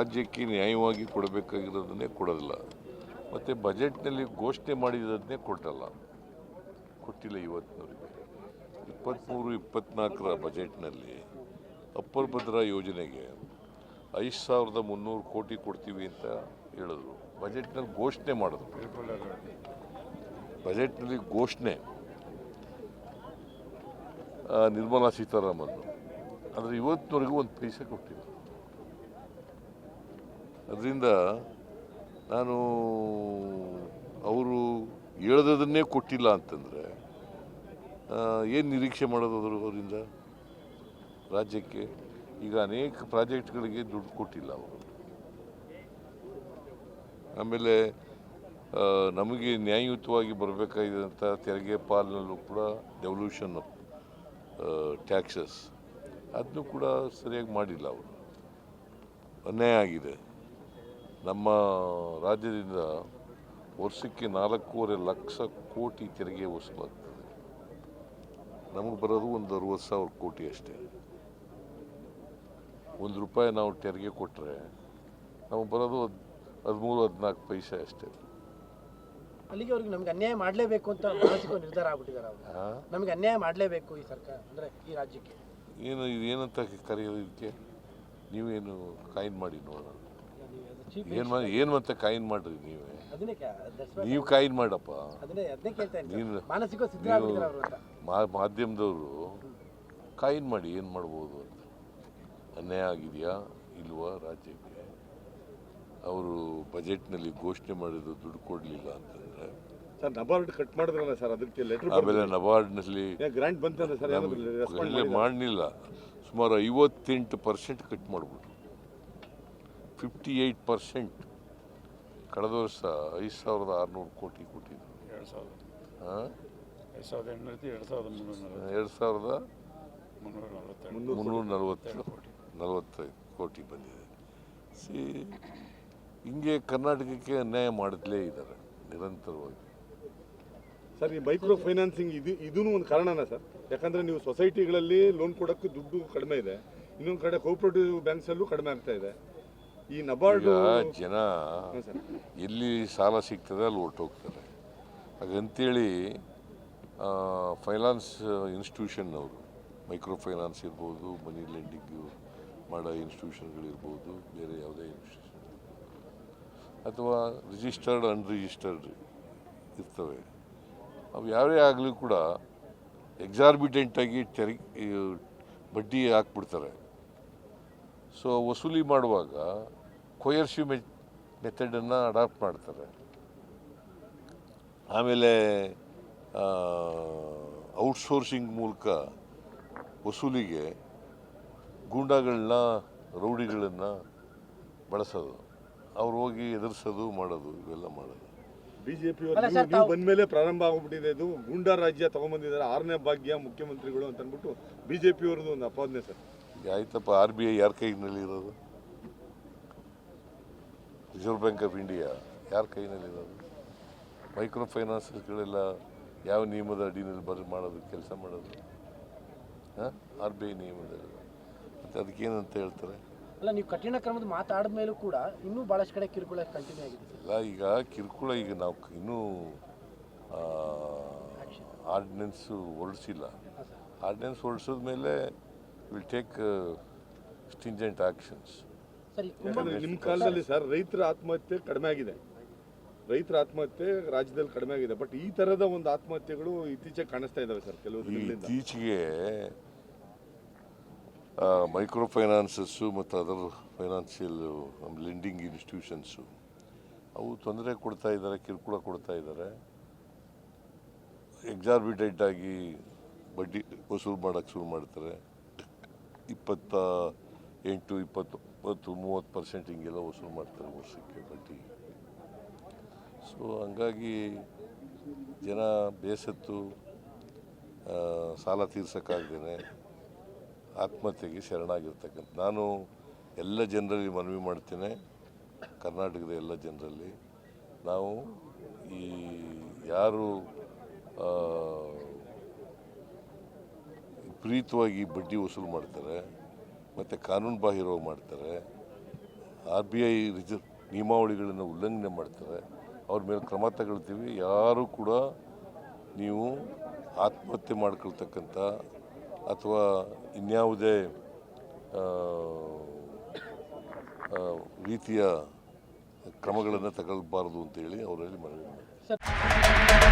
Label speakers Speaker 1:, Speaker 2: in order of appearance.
Speaker 1: ರಾಜ್ಯಕ್ಕೆ ನ್ಯಾಯವಾಗಿ ಕೊಡಬೇಕಾಗಿರೋದನ್ನೇ ಕೊಡೋದಿಲ್ಲ. ಮತ್ತು ಬಜೆಟ್ನಲ್ಲಿ ಘೋಷಣೆ ಮಾಡಿರೋದನ್ನೇ ಕೊಟ್ಟಲ್ಲ. ಕೊಟ್ಟಿಲ್ಲ ಇವತ್ತಿನವರೆಗೆ. ಇಪ್ಪತ್ತ್ಮೂರು ಇಪ್ಪತ್ತ್ನಾಲ್ಕರ ಬಜೆಟ್ನಲ್ಲಿ ಅಪ್ಪರ್ ಭದ್ರಾ ಯೋಜನೆಗೆ ಐದು ಸಾವಿರದ ಮುನ್ನೂರು ಕೋಟಿ ಕೊಡ್ತೀವಿ ಅಂತ ಹೇಳಿದ್ರು. ಬಜೆಟ್ನಲ್ಲಿ ಘೋಷಣೆ ಮಾಡಿದ್ರು. ಬಜೆಟ್ನಲ್ಲಿ ಘೋಷಣೆ. ನಿರ್ಮಲಾ ಸೀತಾರಾಮನ್. ಆದರೆ ಇವತ್ತಿನವರೆಗೂ ಒಂದು ಪೈಸೆ ಕೊಟ್ಟಿಲ್ಲ. ಅದರಿಂದ ನಾನು ಅವರು ಹೇಳ್ದದನ್ನೇ ಕೊಟ್ಟಿಲ್ಲ ಅಂತಂದರೆ ಏನು ನಿರೀಕ್ಷೆ ಮಾಡೋದು ಅವರಿಂದ? ರಾಜ್ಯಕ್ಕೆ ಈಗ ಅನೇಕ ಪ್ರಾಜೆಕ್ಟ್ಗಳಿಗೆ ದುಡ್ಡು ಕೊಟ್ಟಿಲ್ಲ ಅವರು. ಆಮೇಲೆ ನಮಗೆ ನ್ಯಾಯಯುತವಾಗಿ ಬರಬೇಕಾಗಿದ್ದಂಥ ತೆರಿಗೆ ಪಾಲಿನಲ್ಲೂ ಕೂಡ ಡೆವಲ್ಯೂಷನ್ ಆಫ್ ಟ್ಯಾಕ್ಸಸ್ ಅದನ್ನು ಕೂಡ ಸರಿಯಾಗಿ ಮಾಡಿಲ್ಲ ಅವರು. ಅನ್ಯಾಯ ಆಗಿದೆ. ನಮ್ಮ ರಾಜ್ಯದಿಂದ ವರ್ಷಕ್ಕೆ ನಾಲ್ಕೂವರೆ ಲಕ್ಷ ಕೋಟಿ ತೆರಿಗೆ ವಸೂಲಾಗ್ತದೆ. ನಮಗೆ ಬರೋದು ಒಂದು ಅರುವತ್ತು ಸಾವಿರ ಕೋಟಿ ಅಷ್ಟೇ. ಒಂದು ರೂಪಾಯಿ ನಾವು ತೆರಿಗೆ ಕೊಟ್ಟರೆ ನಮಗೆ ಬರೋದು ಹದ್ ಹದಿಮೂರು ಹದಿನಾಲ್ಕು ಪೈಸೆ ಅಷ್ಟೇ.
Speaker 2: ಅಲ್ಲಿಗೆ ಅವ್ರಿಗೆ ನಮ್ಗೆ ಅನ್ಯಾಯ ಮಾಡಲೇಬೇಕು ಅಂತ ಮಾನಸಿಕ ನಿರ್ಧಾರ ಆಗ್ಬಿಟ್ಟಿದ್ದಾರೆ ಅವರು. ನಮಗೆ ಅನ್ಯಾಯ ಮಾಡಲೇಬೇಕು ಈ ಸರ್ಕಾರ ಅಂದರೆ ಈ ರಾಜ್ಯಕ್ಕೆ.
Speaker 1: ಏನು ಇದು ಏನಂತ ಕರೆಯೋದು ಇದಕ್ಕೆ ನೀವೇನು ಕಾಯಿನ್ ಮಾಡಿ ನೋಡೋಣ. ಏನು ಮಾಡಿ ಏನು ಮತ್ತೆ ಕಾಯಿನ್ ಮಾಡ್ರಿ ನೀವೇ? ನೀವು ಕಾಯಿನ್ ಮಾಡಪ್ಪ.
Speaker 2: ನೀವು
Speaker 1: ನೀನು-
Speaker 2: ಅಂತ.
Speaker 1: ಮಾಧ್ಯಮದವರು ಕಾಯಿನ್ ಮಾಡಿ ಏನು ಮಾಡ್ಬೋದು ಅಂತ. ಅನ್ಯಾಯ ಆಗಿದೆಯಾ ಇಲ್ವಾ ರಾಜ್ಯಕ್ಕೆ? ಅವರು ಬಜೆಟ್ನಲ್ಲಿ ಘೋಷಣೆ ಮಾಡಿದ್ರು ದುಡ್ಡು ಕೊಡಲಿಲ್ಲ ಅಂತಂದರೆ.
Speaker 3: ಸರ್ ನಬಾರ್ಡ್ ಕಟ್ ಮಾಡಿದ್ರಲ್ಲ ಸರ್ ಅದಕ್ಕೆ ಲೆಟರ್
Speaker 1: ಆಮೇಲೆ ನಬಾರ್ಡ್ನಲ್ಲಿ
Speaker 3: ಗ್ರಾಂಟ್ ಬಂತಂದ್ರೆ ಸರ್
Speaker 1: ಮಾಡಲಿಲ್ಲ ಸುಮಾರು ಐವತ್ತೆಂಟು ಪರ್ಸೆಂಟ್ ಕಟ್ ಮಾಡಿಬಿಟ್ರು. ಫಿಫ್ಟಿ ಏಯ್ಟ್ ಪರ್ಸೆಂಟ್ ಕಳೆದ ವರ್ಷ ಐದು ಸಾವಿರದ ಆರುನೂರು ಕೋಟಿ ಕೊಟ್ಟಿದ್ರು.
Speaker 4: ಎರಡು ಸಾವಿರದ
Speaker 1: ಹಾಂ
Speaker 4: ಎರಡು ಸಾವಿರದ ಎಂಟುನೂರ ಎರಡು ಸಾವಿರದ ಮುನ್ನೂರ ನಲವತ್ತು
Speaker 1: ಎರಡು ಸಾವಿರದ
Speaker 4: ಮುನ್ನೂರ ನಲವತ್ತೆರಡು
Speaker 1: ಮುನ್ನೂರ ನಲವತ್ತು ನಲವತ್ತೈದು ಕೋಟಿ ಬಂದಿದೆ. ಸಿ ಹಿಂಗೆ ಕರ್ನಾಟಕಕ್ಕೆ ಅನ್ಯಾಯ ಮಾಡಲೇ ಇದ್ದಾರೆ ನಿರಂತರವಾಗಿ.
Speaker 3: ಸರ್ ಈ ಮೈಕ್ರೋ ಫೈನಾನ್ಸಿಂಗ್ ಇದು ಇದೂ ಒಂದು ಕಾರಣನ ಸರ್? ಯಾಕಂದ್ರೆ ನೀವು ಸೊಸೈಟಿಗಳಲ್ಲಿ ಲೋನ್ ಕೊಡೋಕ್ಕೆ ದುಡ್ಡು ಕಡಿಮೆ ಇದೆ ಇನ್ನೊಂದು ಕಡೆ ಕೋಪ್ರೇಟಿವ್ ಬ್ಯಾಂಕ್ಸಲ್ಲೂ ಕಡಿಮೆ ಆಗ್ತಾ ಇದೆ. ಈ ನಬಾರ್ಡ್
Speaker 1: ಜನ ಎಲ್ಲಿ ಸಾಲ ಸಿಗ್ತದೆ ಅಲ್ಲಿ ಹೊರ್ಟೋಗ್ತಾರೆ. ಹಾಗಂತೇಳಿ ಫೈನಾನ್ಸ್ ಇನ್ಸ್ಟಿಟ್ಯೂಷನ್ನವರು ಮೈಕ್ರೋ ಫೈನಾನ್ಸ್ ಇರ್ಬೋದು ಮನಿ ಲೆಂಡಿಂಗ್ ಮಾಡೋ ಇನ್ಸ್ಟಿಟ್ಯೂಷನ್ಗಳಿರ್ಬೋದು ಬೇರೆ ಯಾವುದೇ ಇನ್ಸ್ಟಿಟ್ಯೂಷನ್ ಅಥವಾ ರಿಜಿಸ್ಟರ್ಡ್ ಅನ್ರಿಜಿಸ್ಟರ್ಡ್ ಇರ್ತವೆ. ಅವು ಯಾರೇ ಆಗಲಿ ಕೂಡ ಎಕ್ಸಾರ್ಬಿಟೆಂಟಾಗಿ ತೆರಿಗೆ, ಬಡ್ಡಿ ಹಾಕ್ಬಿಡ್ತಾರೆ. ಸೊ ವಸೂಲಿ ಮಾಡುವಾಗ ಕೊಯರ್ಸಿವ್ ಮೆ ಮೆಥಡನ್ನು ಅಡಾಪ್ಟ್ ಮಾಡ್ತಾರೆ. ಆಮೇಲೆ ಔಟ್ಸೋರ್ಸಿಂಗ್ ಮೂಲಕ ವಸೂಲಿಗೆ ಗೂಂಡಾಗಳನ್ನ ರೌಡಿಗಳನ್ನು ಬಳಸೋದು. ಅವ್ರು ಹೋಗಿ ಎದುರಿಸೋದು ಮಾಡೋದು ಇವೆಲ್ಲ ಮಾಡೋದು.
Speaker 3: ಬಿ
Speaker 2: ಜೆ ಪಿ
Speaker 3: ನೀವು ಬಂದ ಮೇಲೆ ಪ್ರಾರಂಭ ಆಗ್ಬಿಟ್ಟಿದೆ ಇದು. ಗೂಂಡಾ ರಾಜ್ಯ ತಗೊಂಡ್ಬಂದಿದ್ದಾರೆ ಆರನೇ ಭಾಗ್ಯ ಮುಖ್ಯಮಂತ್ರಿಗಳು ಅಂತ ಅಂದ್ಬಿಟ್ಟು ಬಿಜೆಪಿ ಅವ್ರದ್ದು ಒಂದು ಅಪಾದನೆ ಸರ್.
Speaker 1: ಆಯ್ತಪ್ಪ ಆರ್ ಬಿ ಐ ಯಾರ ಕೈನಲ್ಲಿ ಇರೋದು? ರಿಸರ್ವ್ ಬ್ಯಾಂಕ್ ಆಫ್ ಇಂಡಿಯಾ ಯಾರ ಕೈನಲ್ಲಿರೋದು ಮೈಕ್ರೋ ಫೈನಾನ್ಸಸ್ಗಳೆಲ್ಲ ಯಾವ ನಿಯಮದ ಅಡಿನಲ್ಲಿ ಬರ್ ಮಾಡೋದು ಕೆಲಸ ಮಾಡೋದು? ಹಾಂ? ಆರ್ ಬಿ ಐ ನಿಯಮದಲ್ಲಿ. ಮತ್ತು ಅದಕ್ಕೇನಂತ ಹೇಳ್ತಾರೆ?
Speaker 2: ಅಲ್ಲ ನೀವು ಕಠಿಣ ಕ್ರಮದ ಮಾತಾಡಿದ ಮೇಲೂ ಕೂಡ ಇನ್ನೂ ಭಾಳಷ್ಟು ಕಡೆ ಕಿರುಕುಳ ಕಂಟಿನ್ಯೂ ಆಗಿದೆ
Speaker 1: ಇಲ್ಲ ಈಗ ಕಿರುಕುಳ ಈಗ ನಾವು ಇನ್ನೂ ಆರ್ಡಿನೆನ್ಸು ಹೊರಡಿಸಿಲ್ಲ. ಆರ್ಡಿನೆನ್ಸ್ ಹೊರಡಿಸಿದ ಮೇಲೆ ವಿಲ್ ಟೇಕ್ ಸ್ಟಿಂಜೆಂಟ್
Speaker 3: ಆಕ್ಷನ್ಸ್ ನಿಮ್ಮ ಕಾಲದಲ್ಲಿ ಸರ್ ರೈತರ ಆತ್ಮಹತ್ಯೆ ಕಡಿಮೆ ಆಗಿದೆ. ರೈತರ ಆತ್ಮಹತ್ಯೆ ರಾಜ್ಯದಲ್ಲಿ ಕಡಿಮೆ ಆಗಿದೆ. ಬಟ್ ಈ ತರಹದ ಒಂದು ಆತ್ಮಹತ್ಯೆಗಳು ಇತ್ತೀಚೆಗೆ ಕಾಣಿಸ್ತಾ ಇದಾವೆ ಸರ್ ಕೆಲವು
Speaker 1: ಇತ್ತೀಚೆಗೆ ಮೈಕ್ರೋ ಫೈನಾನ್ಸಸ್ಸು ಮತ್ತು ಅದರ್ ಫೈನಾನ್ಷಿಯಲ್ ಲೆಂಡಿಂಗ್ ಇನ್ಸ್ಟಿಟ್ಯೂಷನ್ಸು ಅವು ತೊಂದರೆ ಕೊಡ್ತಾ ಇದ್ದಾರೆ ಕಿರುಕುಳ ಕೊಡ್ತಾ ಇದ್ದಾರೆ ಎಕ್ಸಾರ್ಬಿಟೆಂಟ್ ಆಗಿ ಬಡ್ಡಿ ವಸೂಲು ಮಾಡೋಕ್ಕೆ ಶುರು ಮಾಡ್ತಾರೆ. ಇಪ್ಪತ್ತ ಎಂಟು ಇಪ್ಪತ್ತು ಇಪ್ಪತ್ತು ಮೂವತ್ತು ಪರ್ಸೆಂಟ್ ಹಿಂಗೆಲ್ಲ ವಸೂಲು ಮಾಡ್ತಾರೆ ವರ್ಷಕ್ಕೆ ಬಡ್ಡಿ. ಸೊ ಹಂಗಾಗಿ ಜನ ಬೇಸತ್ತು ಸಾಲ ತೀರ್ಸೋಕ್ಕಾಗ್ದೇ ಆತ್ಮಹತ್ಯೆಗೆ ಶರಣಾಗಿರ್ತಕ್ಕಂಥ, ನಾನು ಎಲ್ಲ ಜನರಲ್ಲಿ ಮನವಿ ಮಾಡ್ತೇನೆ, ಕರ್ನಾಟಕದ ಎಲ್ಲ ಜನರಲ್ಲಿ. ನಾವು ಈ ಯಾರು ವಿಪರೀತವಾಗಿ ಬಡ್ಡಿ ವಸೂಲು ಮಾಡ್ತಾರೆ, ಮತ್ತು ಕಾನೂನು ಬಾಹಿರವಾಗಿ ಮಾಡ್ತಾರೆ, ಆರ್ ಬಿ ಐ ರಿಜರ್ ನಿಯಮಾವಳಿಗಳನ್ನು ಉಲ್ಲಂಘನೆ ಮಾಡ್ತಾರೆ, ಅವ್ರ ಮೇಲೆ ಕ್ರಮ ತಗೊಳ್ತೀವಿ, ಯಾರೂ ಕೂಡ ನೀವು ಆತ್ಮಹತ್ಯೆ ಮಾಡ್ಕೊಳ್ತಕ್ಕಂಥ ಅಥವಾ ಇನ್ಯಾವುದೇ ರೀತಿಯ ಕ್ರಮಗಳನ್ನು ತಗೊಳ್ಬಾರ್ದು ಅಂತೇಳಿ ಅವರಲ್ಲಿ ಮನವಿ ಮಾಡಿ